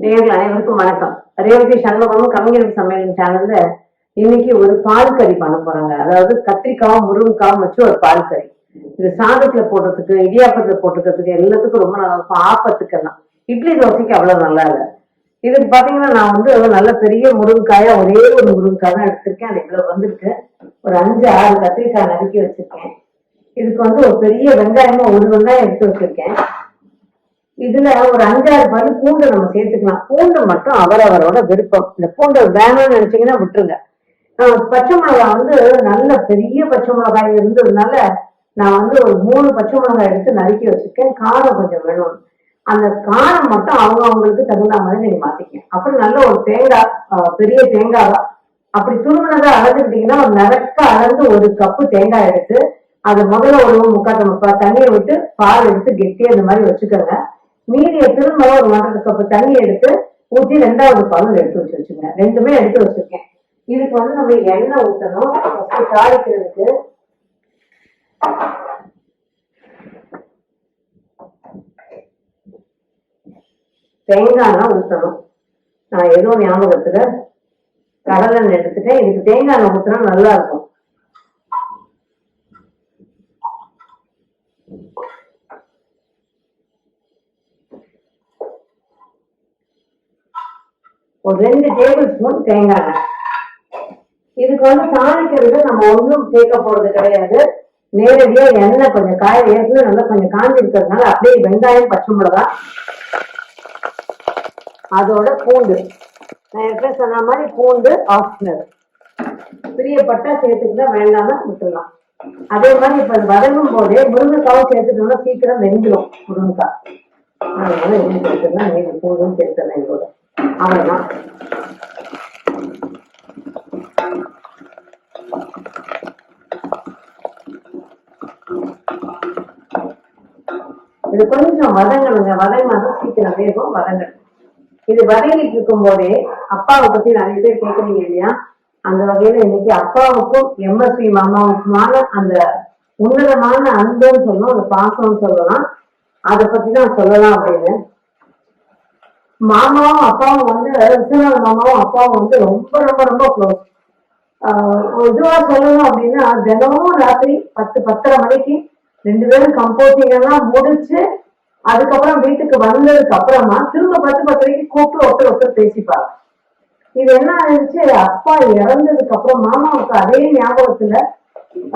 நேர்கள் அனைவருக்கும் வணக்கம். ரேவதி சண்முகமும் கவிஞர் சமையல் சேனல்ல இன்னைக்கு ஒரு பால் கறி பண்ண போறாங்க. அதாவது கத்திரிக்காவும் முருங்கைக்காவும் வச்சு ஒரு பால் கறி. இது சாதத்துல போடுறதுக்கு இடியாப்பத்துல போட்டுக்கிறதுக்கு எல்லாத்துக்கும் ரொம்ப நல்லா இருக்கும். ஆப்பத்துக்கெல்லாம். இட்லி தோசைக்கு அவ்வளவு நல்லா இல்லை. இதுக்கு பாத்தீங்கன்னா நான் வந்து நல்ல பெரிய முருங்கைக்காயா ஒரே ஒரு முருங்கைக்காய் தான் எடுத்திருக்கேன். அது இவ்வளவு வந்திருக்கு. ஒரு அஞ்சு ஆறு கத்திரிக்காய் நறுக்கி வச்சிருக்கேன். இதுக்கு வந்து ஒரு பெரிய வெங்காயமா ஒரு வெங்காயம் எடுத்து வச்சிருக்கேன். இதுல ஒரு அஞ்சாறு பல் பூண்டு நம்ம சேர்த்துக்கலாம். பூண்டு மட்டும் அவரவரோட விருப்பம். இந்த பூண்டு வேணும்னு நினைச்சீங்கன்னா விட்டுருங்க. பச்சை மிளகாய் வந்து நல்ல பெரிய பச்சை மிளகாய் இருந்ததுனால நான் வந்து ஒரு மூணு பச்சை மிளகாய் எடுத்து நறுக்கி வச்சிருக்கேன். காரம் கொஞ்சம் வேணும். அந்த காரம் மட்டும் அவங்க அவங்களுக்கு தகுந்த மாதிரி நீங்க மாத்திக்க அப்புறம் நல்ல ஒரு தேங்காய் பெரிய தேங்காய் அப்படி துருவினதை அளந்துக்கிட்டீங்கன்னா ஒரு நிறக்க அளந்து ஒரு கப்பு தேங்காய் எடுத்து அதை முதல்ல ஒரு முக்கால் முக்கா தண்ணியை விட்டு பால் எடுத்து கெட்டி அந்த மாதிரி வச்சுக்கோங்க. மீதியை திரும்ப ஒரு ஒன்றரை கப்பு தண்ணி எடுத்து ஊற்றி ரெண்டாவது பாலும் எடுத்து வச்சு வச்சுங்க ரெண்டுமே எடுத்து வச்சிருக்கேன். இதுக்கு வந்து நம்ம எண்ணெய் ஊற்றணும் ஃபர்ஸ்ட் தாளிக்கிறதுக்கு தேங்காய் ஊற்றணும் நான் ஏதோ ஞாபகத்துல கடலெண்ணெய் எடுத்துட்டேன். இதுக்கு தேங்காய் எண்ணெய் ஊற்றினா நல்லா இருக்கும். ஒரு ரெண்டு டேபிள் ஸ்பூன் தேங்காய் இதுக்கு வந்து தாளிக்கிறது நம்ம ஒன்றும் சேர்க்க போறது கிடையாது. நேரடியா எண்ணெய் கொஞ்சம் காய ஏற்கனவே நல்லா கொஞ்சம் காஞ்சி இருக்கிறதுனால அப்படியே வெங்காயம் பச்சை மிளகா அதோட பூண்டு. நான் எப்ப சொன்ன மாதிரி பூண்டு ஆப்ஷனல் பிரியப்பட்டா சேர்த்துக்கிட்டா வேண்டாம்னா விட்டுடலாம். அதே மாதிரி இப்ப வதங்கும் போதே முருங்கைக்காவும் சேர்த்துட்டோம்னா சீக்கிரம் வெந்துடும் முருங்கைக்காய். அதனால என்ன சேர்த்துக்கலாம் நீங்க பூண்டும் சேர்த்துடலாம் இதோட. அவ்வளவுதான். இது கொஞ்சம் வதங்கணுங்க வதங்கினாதான் சீக்கிரம் வேகம் வதங்கணும் இது வதங்கிட்டு இருக்கும் போதே அப்பாவை பத்தி நிறைய பேர் கேக்குறீங்க இல்லையா? அந்த வகையில இன்னைக்கு அப்பாவுக்கும் எம்எஸ்பி மாமாவுக்குமான அந்த உன்னதமான அன்புன்னு சொல்லணும் அந்த பாசம்னு சொல்லலாம். அதை பத்தி தான் சொல்லலாம் அப்படின்னு. மாமாவும் அப்பாவும் வந்து விஸ்வநாத மாமாவும் அப்பாவும் வந்து ரொம்ப ரொம்ப ரொம்ப க்ளோஸ் இதுவா சொல்லணும் அப்படின்னா தினமும் ராத்திரி பத்து பத்தரை மணிக்கு ரெண்டு பேரும் கம்போசிங் எல்லாம் முடிச்சு அதுக்கப்புறம் வீட்டுக்கு வந்ததுக்கு அப்புறமா திரும்ப பத்து பத்தரைக்கு கூப்பிட்டு ஒருத்தர் ஒருத்தர் பேசிப்பாங்க. இது என்ன ஆயிடுச்சு? அப்பா இறந்ததுக்கு அப்புறம் மாமாவுக்கு அதே ஞாபகத்துல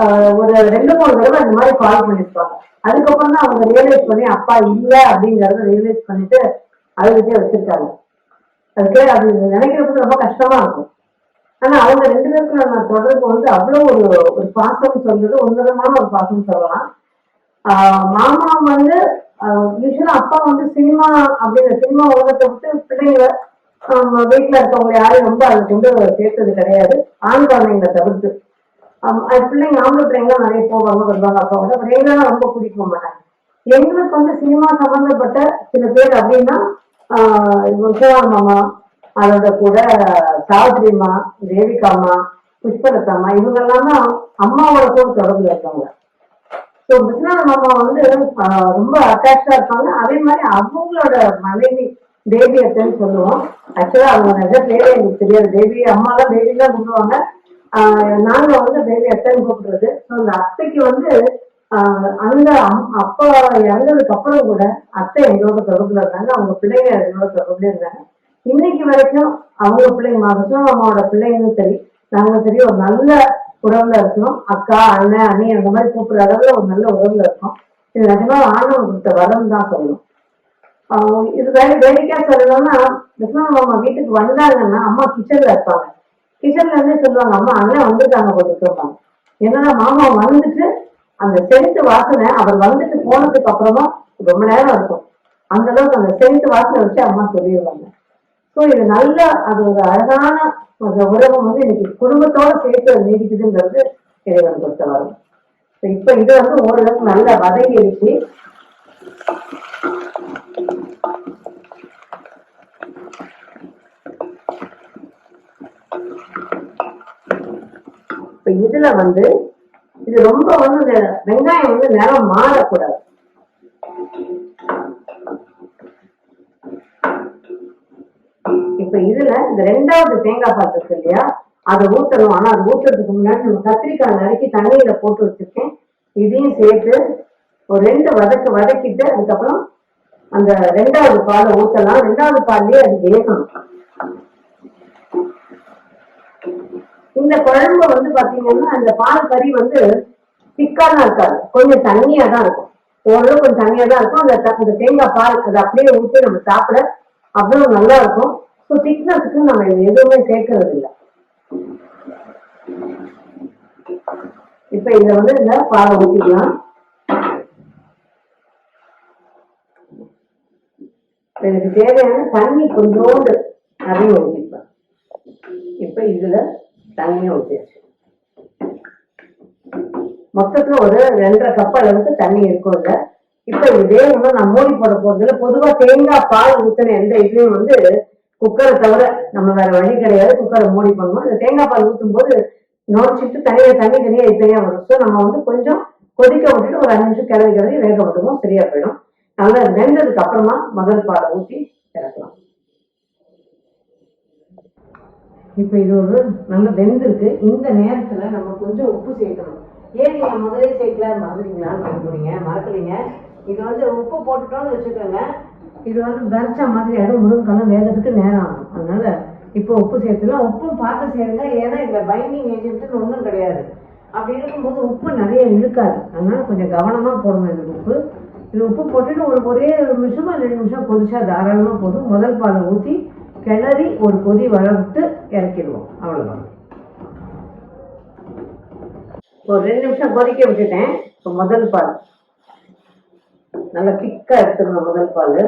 ஆஹ் ஒரு ரெண்டு மூணு தடவை இந்த மாதிரி கால் பண்ணிருப்பாங்க அதுக்கப்புறம் தான் அவங்க ரியலைஸ் பண்ணி அப்பா இல்ல அப்படிங்கறத ரியலைஸ் பண்ணிட்டு அழுதுட்டே வச்சிருக்காங்க. அதுக்கே அது நினைக்கிறதுக்கு ரொம்ப கஷ்டமா இருக்கும். ஆனா அவங்க ரெண்டு பேருக்குள்ள நான் தொடர்பு வந்து அவ்வளவு ஒரு ஒரு பாசம் சொல்றது உன்னதமான ஒரு பாசம் சொல்லலாம். ஆஹ் மாமா வந்து யூஸ்வலா அப்பா வந்து சினிமா அப்படின்ற சினிமா உலகத்தை விட்டு பிள்ளைங்க ஆஹ் வீட்டுல இருக்கவங்க யாரையும் ரொம்ப அதை கொண்டு சேர்த்தது கிடையாது. ஆண் குழந்தைங்களை தவிர்த்து. பிள்ளைங்க ஆம்பளை பிள்ளைங்க நிறைய போவாங்க வருவாங்க அப்பா வந்து எங்களாம் ரொம்ப பிடிக்க மாட்டாங்க எங்களுக்கு வந்து சினிமா சம்பந்தப்பட்ட சில பேர் அப்படின்னா ஆஹ் இவங்க மாமா அதோட கூட அம்மா புஷ்பலதா அம்மா இவங்க எல்லாம் அம்மாவோட கூட தொடர்புல இருக்காங்க. ஸோ விஸ்வநாத மாமா வந்து ரொம்ப அட்டாச்சா இருப்பாங்க. அதே மாதிரி அவங்களோட மனைவி தேவி அத்தன்னு சொல்லுவோம். ஆக்சுவலா அவங்க நிஜ பேரே எனக்கு தெரியாது. தேவி அம்மா தான் தேவி தான் கூப்பிடுவாங்க ஆஹ் நாங்க வந்து தேவி அத்தன்னு கூப்பிடுறது. ஸோ அந்த அத்தைக்கு வந்து அந்த அம்- அப்பா இறந்ததுக்கு அப்புறம் கூட அத்தை எங்களோட தொடர்புல இருந்தாங்க அவங்க பிள்ளைங்க எங்களோட தொடர்புல இருந்தாங்க இன்னைக்கு வரைக்கும் அவங்க பிள்ளைங்க விஸ்வநாத அவங்களோட பிள்ளைங்களும் சரி நாங்களும் சரி ஒரு நல்ல உறவுல இருக்கணும் அக்கா அண்ணன் அண்ணி அந்த மாதிரி கூப்பிடுற அளவுல ஒரு நல்ல உறவுல இருக்கோம். இது நிஜமா ஆண்டவன் கொடுத்த வரம் தான் சொல்லணும். ஆஹ் இது வேற வேடிக்கா சொல்லணும்னா விஸ்வநாத மாமா வீட்டுக்கு வந்தாங்கன்னா அம்மா கிச்சன்ல இருப்பாங்க. கிச்சன்ல இருந்தே சொல்லுவாங்க அம்மா அண்ணன் வந்திருக்காங்க போட்டு சொல்லுவாங்க என்னன்னா மாமா வந்துட்டு அந்த சென்ட் வாசனை அவர் வந்துட்டு போனதுக்கு அப்புறமா ரொம்ப நேரம் இருக்கும். அந்த அளவுக்கு அந்த சென்ட் வாசனை வச்சு அம்மா சொல்லிடுவாங்க. ஸோ இது நல்ல அது ஒரு அழகான அந்த உறவு வந்து இன்னைக்கு குடும்பத்தோட சேர்த்து அது நீடிக்குதுங்கிறது இறைவன் பொறுத்த வரும் இப்ப இது வந்து ஓரளவுக்கு நல்ல வதங்கிடுச்சு இப்ப இதுல வந்து இது ரொம்ப வந்து இந்த வெங்காயம் வந்து நிறம் மாறக்கூடாது. இப்ப இதுல இந்த ரெண்டாவது தேங்காய் பால் இருக்கு இல்லையா? அதை ஊத்தணும். ஆனா அது ஊத்துறதுக்கு முன்னாடி நம்ம கத்திரிக்காய் நறுக்கி தண்ணியில போட்டு வச்சிருக்கேன். இதையும் சேர்த்து ஒரு ரெண்டு வதக்கு வதக்கிட்டு அதுக்கப்புறம் அந்த ரெண்டாவது பாலை ஊத்தலாம். ரெண்டாவது பால்லயே அது வேகணும். இந்த குழம்பு வந்து பாத்தீங்கன்னா அந்த பால் கறி வந்து திக்காலாம் இருக்காது. கொஞ்சம் தண்ணியா தான் இருக்கும். ஓரளவு கொஞ்சம் தண்ணியா தான் இருக்கும். அந்த அந்த தேங்காய் பால் அதை அப்படியே ஊற்றி நம்ம சாப்பிட அவ்வளவு நல்லா இருக்கும். ஸோ திக்னஸுக்கு நம்ம எதுவுமே சேர்க்கறது இல்லை. இப்ப இதை வந்து இந்த பாலை ஊற்றிக்கலாம் எனக்கு தேவையான தண்ணி கொஞ்சோண்டு நிறைய ஊற்றிப்பேன் இப்ப இதுல தண்ணியை ஊற்றியாச்சு மொத்தத்துல ஒரு ரெண்டரை கப் அளவுக்கு தண்ணி இருக்கும் இல்ல இப்ப இதே வேகணும் நான் மூடி போட போறதுல பொதுவா தேங்காய் பால் ஊத்தின எந்த இதுலயும் வந்து குக்கரை தவிர நம்ம வேற வழி கிடையாது. குக்கரை மூடி பண்ணுவோம் இந்த தேங்காய் பால் ஊத்தும் போது நோச்சிட்டு தனியா தண்ணி தனியா இது தனியா வரும். ஸோ நம்ம வந்து கொஞ்சம் கொதிக்க விட்டுட்டு ஒரு அஞ்சு நிமிஷம் கிளறி கிளறி வேக விடுவோம். சரியா போயிடும். நல்லா வெந்ததுக்கு அப்புறமா முதல் பாலை ஊற்றி இறக்கலாம் இப்போ இது ஒரு நல்ல வெந்திருக்கு இந்த நேரத்தில் நம்ம கொஞ்சம் உப்பு சேர்க்கணும். ஏன் நீங்கள் முதலே சேர்க்கல? மறந்துட்டீங்களான்னு கேட்குறீங்க மறக்கலைங்க. இது வந்து உப்பு போட்டுட்டோம்னு வச்சுக்கோங்க. இது வந்து வெரைச்ச மாதிரி ஆகிடும் முருங்கெல்லாம் வேகத்துக்கு நேரம் ஆகும். அதனால இப்போ உப்பு சேர்த்துலாம் உப்பும் பார்த்து சேருங்க. ஏன்னா இதில் பைண்டிங் ஏஜென்ட்னு ஒன்றும் கிடையாது. அப்படி இருக்கும்போது உப்பு நிறைய இழுக்காது. அதனால கொஞ்சம் கவனமாக போடணும் இது உப்பு. இது உப்பு போட்டுட்டு ஒரு ஒரே ஒரு நிமிஷமாக ரெண்டு நிமிஷம் கொதிச்சா தாராளமாக போதும். முதல் பாலை ஊற்றி கிளறி ஒரு கொதி வளர்த்து இறக்கிடுவோம். அவ்வளோதான் ஒரு ரெண்டு நிமிஷம் கொதிக்க விட்டுட்டேன். இப்போ முதல் பால். நல்லா திக்கா எடுத்துக்கணும் முதல் பால்.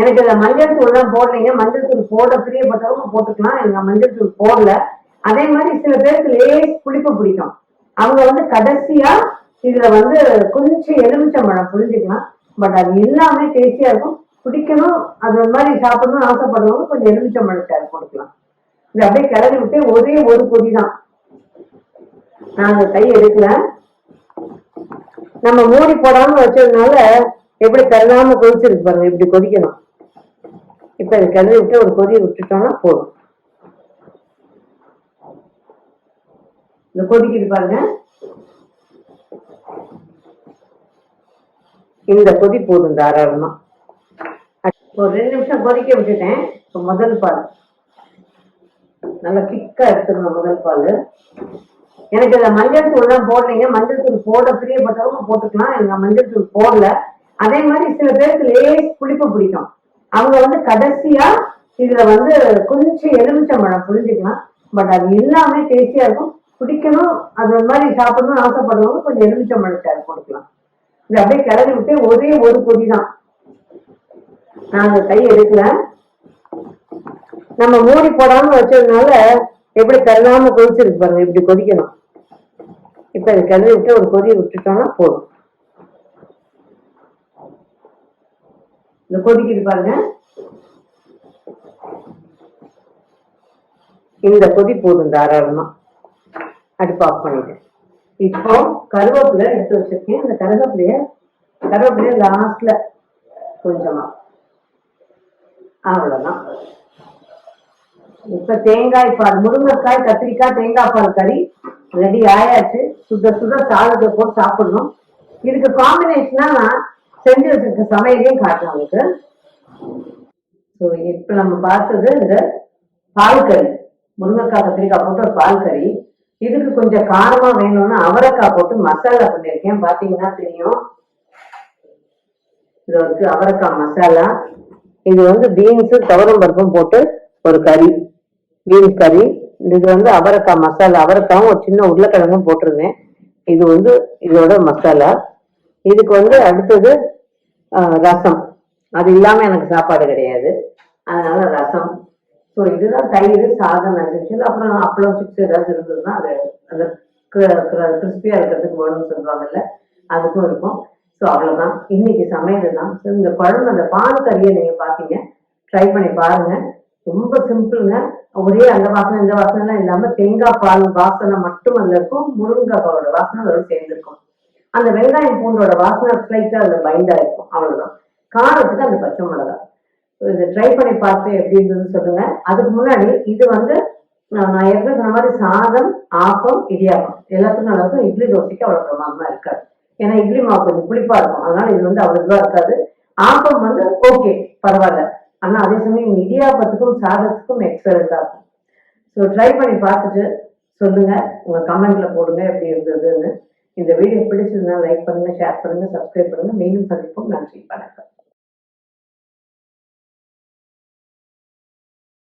எனக்கு இதில் மஞ்சள் தூள்லாம் போடலைங்க. மஞ்சள் தூள் போட பிரியப்பட்டவங்க போட்டுக்கலாம். எனக்கு மஞ்சள் தூள் போடல. அதே மாதிரி சில பேருக்கு லேஸ் புளிப்பு பிடிக்கும். அவங்க வந்து கடைசியா இதுல வந்து கொஞ்சம் எலுமிச்சம்பழம் புரிஞ்சுக்கலாம் பட் அது எல்லாமே டேஸ்டியா இருக்கும். பிடிக்கணும் அது மாதிரி சாப்பிடணும்னு ஆசைப்படுறவங்க கொஞ்சம் எலுமிச்சம்பழத்தை கொடுக்கலாம். இது அப்படியே கிளறி விட்டு ஒரே ஒரு பொடி தான் நான் அந்த கை எடுக்கல நம்ம மூடி போடாம வச்சதுனால எப்படி தள்ளாம கொதிச்சிருக்கு பாருங்க இப்படி கொதிக்கணும். இப்ப இது கிளறி விட்டு ஒரு கொதி விட்டுட்டோம்னா போதும். இந்த கொதிக்குது பாருங்க. இந்த கொதி போதும் தாராளமா. ஒரு ரெண்டு நிமிஷம் கொதிக்க விட்டுட்டேன். இப்போ முதல் பால். நல்லா திக்காக எடுத்துக்கணும் முதல் பால். எனக்கு இதுல மஞ்சள் தூள் தான் போடுறீங்க மஞ்சள் தூள் போட பிரியப்பட்டவங்க போட்டுக்கலாம். எனக்கு மஞ்சள் தூள் போடல. அதே மாதிரி சில பேருக்கு லேஸ் புளிப்பு பிடிக்கும். அவங்க வந்து கடைசியா இதுல வந்து கொஞ்சம் எலுமிச்சம்பழம் புரிஞ்சுக்கலாம் பட் அது எல்லாமே டேஸ்டியா இருக்கும். பிடிக்கணும் அது மாதிரி சாப்பிடணும்னு ஆசைப்படுறவங்க கொஞ்சம் எலுமிச்சம்பழத்தை கொடுக்கலாம் இது அப்படியே கிளறி விட்டு ஒரே ஒரு பொடி தான். நான் அந்த கை எடுக்கல. நம்ம மூடி போடாம வச்சதுனால எப்படி தள்ளாம கொதிச்சிருக்கு பாருங்க இப்படி கொதிக்கணும். இப்ப இது கிளறி விட்டு ஒரு கொதி விட்டுட்டோம்னா போதும். இந்த கொதிக்குது பாருங்க. இந்த கொதி போதும் தாராளமா. அடுப்பு ஆஃப் பண்ணிட்டேன் இப்போ கருவேப்பிலை எடுத்து வச்சிருக்கேன். அந்த கருவேப்பிலைய கருவேப்பிலைய லாஸ்ட்ல கொஞ்சமா அவ்வளவுதான். இப்ப தேங்காய் பால் முருங்கைக்காய் கத்திரிக்காய் தேங்காய் பால் கறி ரெடி ஆயாச்சு. சுத சுத சாதத்தை போட்டு சாப்பிடணும். இதுக்கு காம்பினேஷனா நான் செஞ்சு வச்சிருக்க சமையலையும் காட்டுறேன் உங்களுக்கு. ஸோ இப்ப நம்ம பார்த்தது இந்த பால் கறி. முருங்கைக்காய் கத்திரிக்காய் போட்டு ஒரு பால் கறி. இதுக்கு கொஞ்சம் காரமா வேணும்னு அவரைக்காய் போட்டு மசாலா பண்ணியிருக்கேன். பாத்தீங்கன்னா தெரியும். இது வந்து அவரைக்காய் மசாலா. இது வந்து பீன்ஸு துவரம் பருப்பும் போட்டு ஒரு கறி பீன்ஸ் கறி. இது வந்து அவரைக்காய் மசாலா. அவரைக்காவும் ஒரு சின்ன உருளைக்கிழங்கும் போட்டிருந்தேன். இது வந்து இதோட மசாலா. இதுக்கு வந்து அடுத்தது ரசம். அது இல்லாம எனக்கு சாப்பாடு கிடையாது. அதனால ரசம். ஸோ இதுதான் தயிர் சாதம் இருந்துச்சு அப்புறம் அப்பளம் சிப்ஸ் ஏதாவது இருந்ததுன்னா அது அந்த கிறிஸ்பியா இருக்கிறதுக்கு வேணும்னு சொல்லுவாங்கல்ல அதுக்கும் இருக்கும். ஸோ அவ்வளவுதான். இன்னைக்கு சமையல் தான் ஸோ இந்த குழம்பு அந்த பால் கறியை நீங்க பாத்தீங்க ட்ரை பண்ணி பாருங்க. ரொம்ப சிம்பிளுங்க ஒரே அந்த வாசனை இந்த வாசனைலாம் எல்லாம் இல்லாம தேங்காய் பால் வாசனை மட்டும் அதில் இருக்கும். முருங்கைக்காயோட வாசனை அதோட சேர்ந்துருக்கும். அந்த வெங்காயம் பூண்டோட வாசனை ஃப்ளைட்டாக அதுல பைண்டா இருக்கும். அவ்வளவுதான். காரத்துக்கு அந்த பச்சை மிளகா இதை ட்ரை பண்ணி பார்த்து எப்படி இருந்ததுன்னு சொல்லுங்க. அதுக்கு முன்னாடி இது வந்து நான் ஏற்கனவே சொன்ன மாதிரி சாதம் ஆப்பம் இடியாப்பம். எல்லாத்துக்கும் நல்லா இருக்கும் இட்லி தோசைக்கு அவ்வளோ பிரமாதமாக இருக்காது. ஏன்னா இட்லி மாவு கொஞ்சம் புளிப்பா இருக்கும். அதனால இது வந்து அவ்வளோ இதுவா இருக்காது. ஆப்பம் வந்து ஓகே பரவாயில்ல. ஆனா அதே சமயம் இடியாப்பத்துக்கும் சாதத்துக்கும் எக்ஸலண்டா இருக்கும். ஸோ ட்ரை பண்ணி பார்த்துட்டு சொல்லுங்க. உங்க கமெண்ட்ல போடுங்க எப்படி இருந்ததுன்னு. இந்த வீடியோ பிடிச்சிருந்தா லைக் பண்ணுங்க ஷேர் பண்ணுங்க சப்ஸ்கிரைப் பண்ணுங்க. மீண்டும் சந்திப்போம். நன்றி வணக்கம்.